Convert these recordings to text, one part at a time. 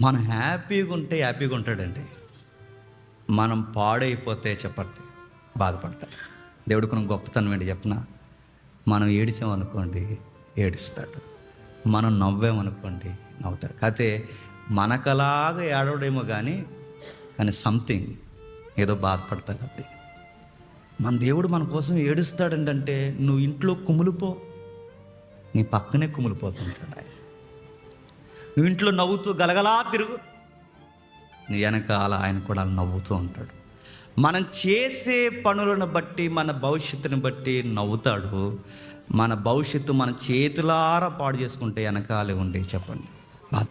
మనం హ్యాపీగా ఉంటే హ్యాపీగా ఉంటాడండి మనం పాడైపోతే చెప్పండి బాధపడతాడు దేవుడికి మనం గొప్పతనం ఏంటి చెప్పిన? మనం ఏడిచామనుకోండి ఏడుస్తాడు. మనం నవ్వామనుకోండి నవ్వుతాడు. కాకపోతే మనకలాగా ఏడవడేమో కానీ కానీ సంథింగ్ ఏదో బాధపడతాడు అది మన దేవుడు మన కోసం ఏడుస్తాడండి అంటే నువ్వు ఇంట్లో కుమిలిపో నీ పక్కనే కుమిలిపోతుంటాడు ఆయన. నువ్వు ఇంట్లో నవ్వుతూ గలగలా తిరుగు. నీ వెనకాల ఆయన కూడా నవ్వుతూ ఉంటాడు. మనం చేసే పనులను బట్టి మన భవిష్యత్తుని బట్టి నవ్వుతాడు. మన భవిష్యత్తు మన చేతులారా పాడు చేసుకుంటే వెనకాలే ఉండే చెప్పండి.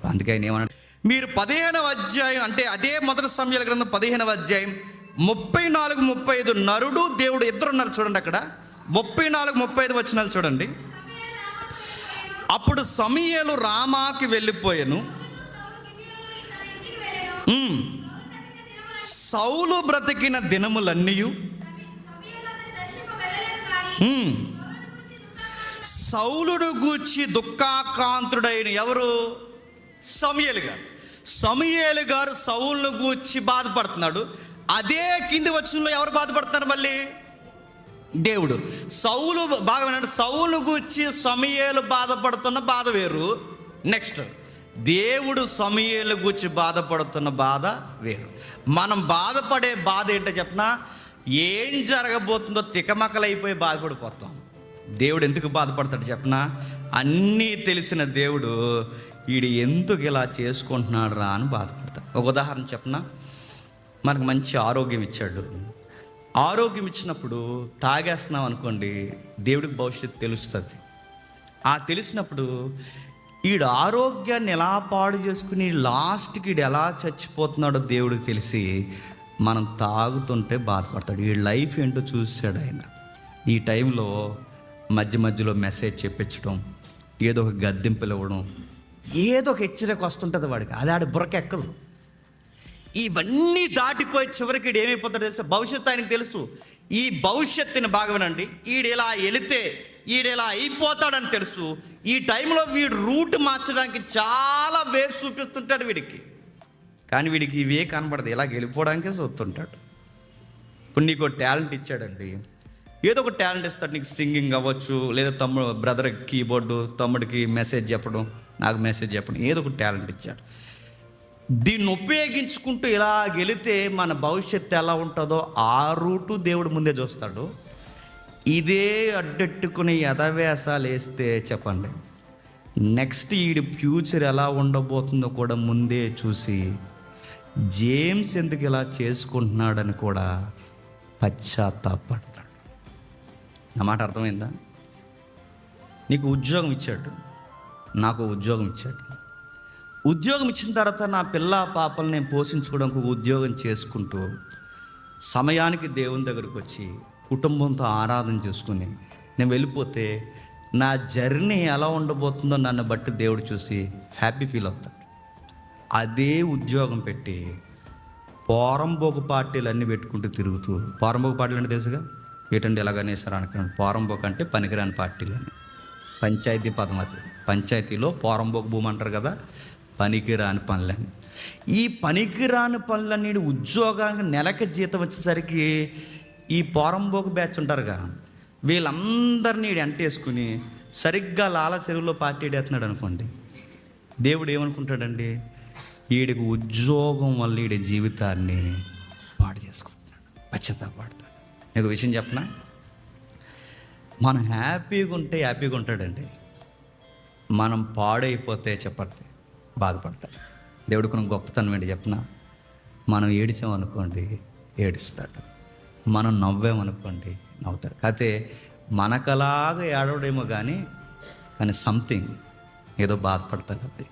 అందుకే ఆయన ఏమన్నా మీరు పదిహేనవ అధ్యాయం అంటే అదే మొదటి సమయాల గ్రంథం పదిహేనవ అధ్యాయం ముప్పై నాలుగు ముప్పై ఐదు నరుడు దేవుడు ఇద్దరు ఉన్నారు చూడండి అక్కడ. ముప్పై నాలుగు ముప్పై ఐదు వచ్చినాలు చూడండి. అప్పుడు సమయలు రామాకి వెళ్ళిపోయాను. సౌలు బ్రతికిన దినములన్నీ సౌలుడు గూర్చి దుఃఖాకాంతుడైన ఎవరు? సమయలు గారు. సమయలు గారు సౌలును గూర్చి బాధపడుతున్నాడు. అదే కింది వచ్చంలో ఎవరు బాధపడుతున్నారు మళ్ళీ? దేవుడు. సౌలు బాగా వినండి. సౌలు గూర్చి సమయాలు బాధపడుతున్న బాధ వేరు. నెక్స్ట్ దేవుడు సమయాల గూర్చి బాధపడుతున్న బాధ వేరు. మనం బాధపడే బాధ ఏంటో చెప్పినా? ఏం జరగబోతుందో తికమకలైపోయి బాధపడిపోతాం. దేవుడు ఎందుకు బాధపడతాడు చెప్పనా? అన్నీ తెలిసిన దేవుడు వీడు ఎందుకు ఇలా చేసుకుంటున్నాడు రా అని బాధపడతాడు. ఒక ఉదాహరణ చెప్పనా? మనకు మంచి ఆరోగ్యం ఇచ్చాడు. ఆరోగ్యం ఇచ్చినప్పుడు తాగేస్తున్నాం అనుకోండి దేవుడికి భవిష్యత్తు తెలుస్తుంది. ఆ తెలిసినప్పుడు ఈడు ఆరోగ్యాన్ని ఎలా పాడు చేసుకుని లాస్ట్కి ఈడు ఎలా చచ్చిపోతున్నాడో దేవుడికి తెలిసి మనం తాగుతుంటే బాధపడతాడు. ఈ లైఫ్ ఏంటో చూసాడు ఆయన. ఈ టైంలో మధ్య మధ్యలో మెసేజ్ చెప్పించడం ఏదో ఒక గద్దెంపులు ఇవ్వడం ఏదో ఒక హెచ్చరిక వస్తుంటుంది వాడికి. అది ఆడి బుర్రకెక్కదు. ఇవన్నీ దాటిపోయి చివరికి ఈడు ఏమైపోతాడో తెలుసు? భవిష్యత్తు ఆయనకు తెలుసు. ఈ భవిష్యత్తుని భాగమనండి. ఈడెలా ఇలా వెళితే ఈడెలా అయిపోతాడని తెలుసు. ఈ టైంలో వీడు రూట్ మార్చడానికి చాలా వేరు చూపిస్తుంటాడు వీడికి. కానీ వీడికి ఇవే కనబడదు. ఇలా గెలిపోవడానికే చూస్తుంటాడు. ఇప్పుడు నీకు టాలెంట్ ఇచ్చాడండి. ఏదో ఒక టాలెంట్ ఇస్తాడు. నీకు సింగింగ్ అవ్వచ్చు లేదా తమ్ముడు బ్రదర్ కీబోర్డు తమ్ముడికి మెసేజ్ చెప్పడం నాకు మెసేజ్ చెప్పడం ఏదో ఒక టాలెంట్ ఇచ్చాడు. దీన్ని ఉపయోగించుకుంటూ ఇలా గెలితే మన భవిష్యత్తు ఎలా ఉంటుందో ఆ రూటు దేవుడు ముందే చూస్తాడు. ఇదే అడ్డెట్టుకుని యథావేసాలు వేస్తే చెప్పండి. నెక్స్ట్ వీడి ఫ్యూచర్ ఎలా ఉండబోతుందో కూడా ముందే చూసి జేమ్స్ ఎందుకు ఇలా చేసుకుంటున్నాడని కూడా పశ్చాత్తాపడతాడు. నా మాట అర్థమైందా? నీకు ఉద్యోగం ఇచ్చాడు. నాకు ఉద్యోగం ఇచ్చాడు. ఉద్యోగం ఇచ్చిన తర్వాత నా పిల్ల పాపల్ని నేను పోషించుకోవడానికి ఉద్యోగం చేసుకుంటూ సమయానికి దేవుని దగ్గరకు వచ్చి కుటుంబంతో ఆరాధన చేసుకుని నేను వెళ్ళిపోతే నా జర్నీ ఎలా ఉండబోతుందో నన్ను బట్టి దేవుడు చూసి హ్యాపీ ఫీల్ అవుతాడు. అదే ఉద్యోగం పెట్టి పోరంబోకు పార్టీలు అన్నీ పెట్టుకుంటూ తిరుగుతూ పోరంబోకు పార్టీలు అంటే తెలుసుగా? ఏటండి ఎలాగనేసారు అనుకున్నాను పోరంబోకు అంటే పనికిరాని పార్టీలు అని పంచాయతీ పదం అది. పంచాయతీలో పోరంబోకు భూమి అంటారు కదా? పనికిరాని పనులని ఈ పనికిరాని పనులన్నీ ఉద్యోగానికి నెలకి జీతం వచ్చేసరికి ఈ పోరంబోకు బ్యాచ్ ఉంటారుగా. వీళ్ళందరినీ ఈడు ఎంటేసుకుని సరిగ్గా లాల చెరువులో పార్టీ ఏడేస్తున్నాడు అనుకోండి. దేవుడు ఏమనుకుంటాడండి? వీడికి ఉద్యోగం వల్ల వీడి జీవితాన్ని పాడు చేసుకుంటున్నాడు. పశ్చాత్తాపడతాడు నీకు విషయం చెప్పనా? మనం హ్యాపీగా ఉంటే హ్యాపీగా ఉంటాడండి. మనం పాడైపోతే చెప్పండి. బాధపడతాడు దేవుడికి మనం గొప్పతనం ఏంటి చెప్పిన? మనం ఏడిచామనుకోండి ఏడుస్తాడు. మనం నవ్వామనుకోండి నవ్వుతాడు. కాకపోతే మనకలాగా ఏడవడేమో కానీ కానీ సంథింగ్ ఏదో బాధపడతాడు అది.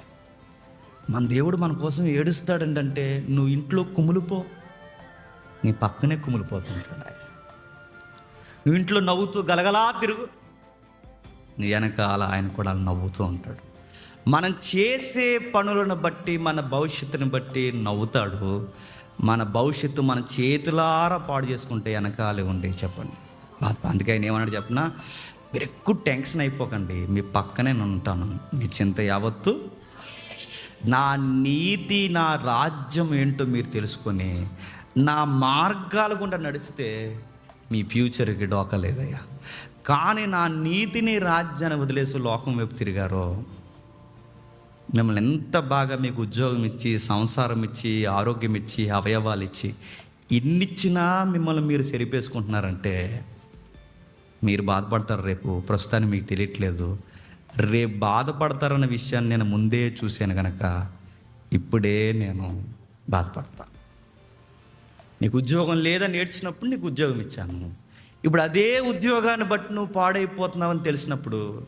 మన దేవుడు మన కోసం ఏడుస్తాడండి అంటే నువ్వు ఇంట్లో కుములిపో నీ పక్కనే కుమిలిపోతుంటాడు ఆయన. నువ్వు ఇంట్లో నవ్వుతూ గలగలా తిరుగు నీ వెనకాల ఆయన కూడా నవ్వుతూ ఉంటాడు. మనం చేసే పనులను బట్టి మన భవిష్యత్తుని బట్టి నవ్వుతాడు. మన భవిష్యత్తు మన చేతులారా పాడు చేసుకుంటే వెనకాలే ఉండే చెప్పండి. అందుకే ఆయన ఏమన్నాడు చెప్పనా? మీరు ఎక్కువ టెన్షన్ అయిపోకండి. మీ పక్కనే నేను ఉంటాను. మీ చింత యావత్తు. నా నీతి నా రాజ్యం ఏంటో మీరు తెలుసుకొని నా మార్గాల గుండా నడిస్తే మీ ఫ్యూచర్కి డోకలేదయ్యా కానీ నా నీతిని రాజ్యాన్ని వదిలేసి లోకం వైపు తిరిగారో మిమ్మల్ని ఎంత బాగా మీకు ఉద్యోగం ఇచ్చి సంసారం ఇచ్చి ఆరోగ్యం ఇచ్చి అవయవాలు ఇచ్చి ఇన్నిచ్చినా మిమ్మల్ని మీరు సరిపేసుకుంటున్నారంటే మీరు బాధపడతారు రేపు. ప్రస్తుతానికి మీకు తెలియట్లేదు. రేపు బాధపడతారన్న విషయాన్ని నేను ముందే చూశాను కనుక ఇప్పుడే నేను బాధపడతా. నీకు ఉద్యోగం లేదని ఏడ్చినప్పుడు నీకు ఉద్యోగం ఇచ్చాను. ఇప్పుడు అదే ఉద్యోగాన్ని బట్టి నువ్వు పాడైపోతున్నావని తెలిసినప్పుడు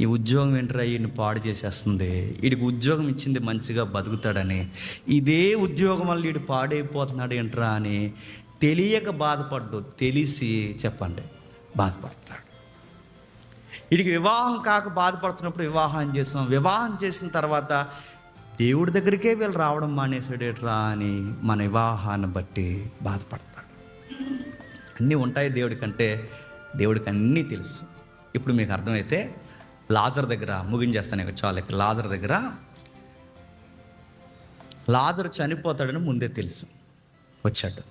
ఈ ఉద్యోగం ఏంట్రా ఈయన్ని పాడు చేసేస్తుంది? వీడికి ఉద్యోగం ఇచ్చింది మంచిగా బతుకుతాడని. ఇదే ఉద్యోగం వల్ల వీడు పాడైపోతున్నాడు ఏంట్రా అని తెలియక బాధపడ్డు. తెలిసి చెప్పండి బాధపడతాడు. వీడికి వివాహం కాక బాధపడుతున్నప్పుడు వివాహం చేసాం. వివాహం చేసిన తర్వాత దేవుడి దగ్గరికే వీళ్ళు రావడం మానేసాడేట్రా అని మన వివాహాన్ని బట్టి బాధపడతాడు. అన్నీ ఉంటాయి దేవుడికంటే దేవుడికి అన్నీ తెలుసు. ఇప్పుడు మీకు అర్థమైతే లాజర్ దగ్గర ముగించేస్తాను ఇక చాలు ఇక లాజర్ దగ్గర. లాజర్ చనిపోతాడని ముందే తెలుసు. వచ్చాడు.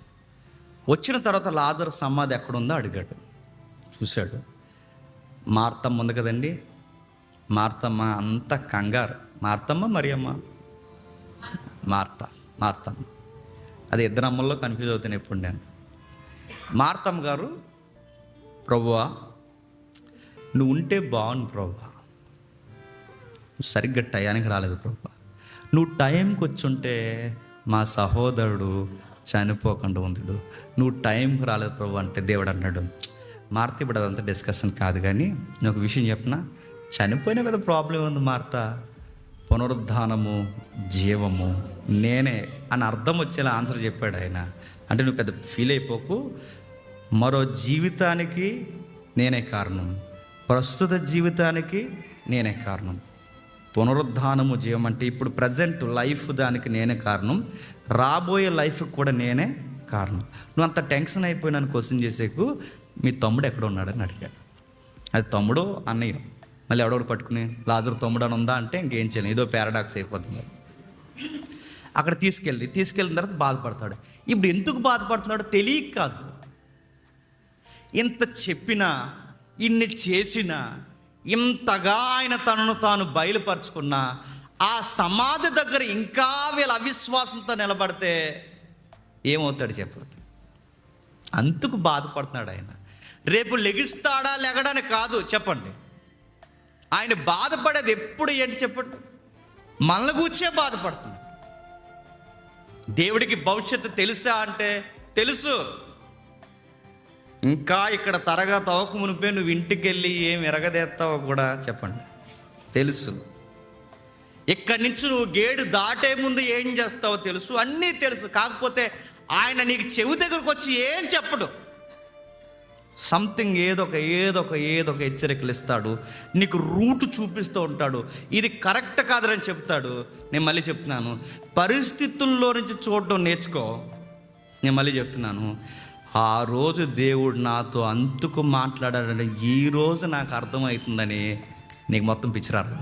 వచ్చిన తర్వాత లాజర్ సమాధి ఎక్కడుందో అడిగాడు. చూశాడు. మార్తమ్మ ఉంది కదండి? మార్తమ్మ అంత కంగారు. మార్తమ్మ మరియమ్మ? మార్త మార్తమ్మ. అది ఇద్దరు అమ్మల్లో కన్ఫ్యూజ్ అవుతాను ఎప్పుడు నేను. మార్తమ్మ గారు ప్రభువా నువ్వు ఉంటే బాగుండు ప్రభు నువ్వు సరిగ్గా టయానికి రాలేదు ప్రభా. నువ్వు టైంకి వచ్చుంటే మా సహోదరుడు చనిపోకుండా ఉందుడు నువ్వు టైంకి రాలేదు ప్రభు అంటే దేవుడు అన్నాడు. మార్త ఇప్పుడు అదంతా డిస్కషన్ కాదు కానీ నేను ఒక విషయం చెప్పిన? చనిపోయిన కదా ప్రాబ్లం ఉంది మార్త. పునరుద్ధానము జీవము నేనే అని అర్థం వచ్చేలా ఆన్సర్ చెప్పాడు ఆయన. అంటే నువ్వు పెద్ద ఫీల్ అయిపోకు. మరో జీవితానికి నేనే కారణం. ప్రస్తుత జీవితానికి నేనే కారణం. పునరుద్ధానము జీవం అంటే ఇప్పుడు ప్రజెంట్ లైఫ్ దానికి నేనే కారణం. రాబోయే లైఫ్కి కూడా నేనే కారణం. నువ్వు అంత టెన్షన్ అయిపోయినాను క్వశ్చన్ చేసేకు మీ తమ్ముడు ఎక్కడ ఉన్నాడని అడిగాడు అది తమ్ముడు అన్నయ్య? మళ్ళీ ఎవడోడు పట్టుకుని లాజరు తమ్ముడు అని ఉందా? అంటే ఇంకేం చేయలేం. ఏదో పారాడాక్స్ అయిపోతుంది అక్కడ తీసుకెళ్ళి తీసుకెళ్ళిన తర్వాత బాధపడతాడు. ఇప్పుడు ఎందుకు బాధపడుతున్నాడో తెలియక కాదు. ఇంత చెప్పినా ఇన్ని చేసినా ఇంతగా ఆయన తనను తాను బయలుపరుచుకున్న ఆ సమాధి దగ్గర ఇంకా వీళ్ళ అవిశ్వాసంతో నిలబడితే ఏమవుతాడు చెప్పండి అందుకు బాధపడుతున్నాడు ఆయన. రేపు లెగిస్తాడా లెగడని కాదు చెప్పండి. ఆయన బాధపడేది ఎప్పుడు ఏంటి చెప్పండి? మనల్ని కూర్చే బాధపడుతుంది దేవుడికి భవిష్యత్తు తెలుసా అంటే తెలుసు. ఇంకా ఇక్కడ తరగా తవ్వకు మునిపే నువ్వు ఇంటికి వెళ్ళి ఏం ఎరగదేస్తావో కూడా చెప్పండి. తెలుసు. ఇక్కడి నుంచి నువ్వు గేడు దాటే ముందు ఏం చేస్తావో తెలుసు. అన్నీ తెలుసు. కాకపోతే ఆయన నీకు చెవి దగ్గరకు వచ్చి ఏం చెప్పడు. సంథింగ్ ఏదొక ఏదొక ఏదొక హెచ్చరికలు ఇస్తాడు. నీకు రూట్ చూపిస్తూ ఉంటాడు. ఇది కరెక్ట్ కాదని చెప్తాడు. నేను మళ్ళీ చెప్తున్నాను. పరిస్థితుల్లో నుంచి చూడడం నేర్చుకో. నేను మళ్ళీ చెప్తున్నాను. ఆ రోజు దేవుడు నాతో అంతుకు మాట్లాడాడని ఈ రోజు నాకు అర్థమవుతుందని నీకు మొత్తం పిచ్చిరారు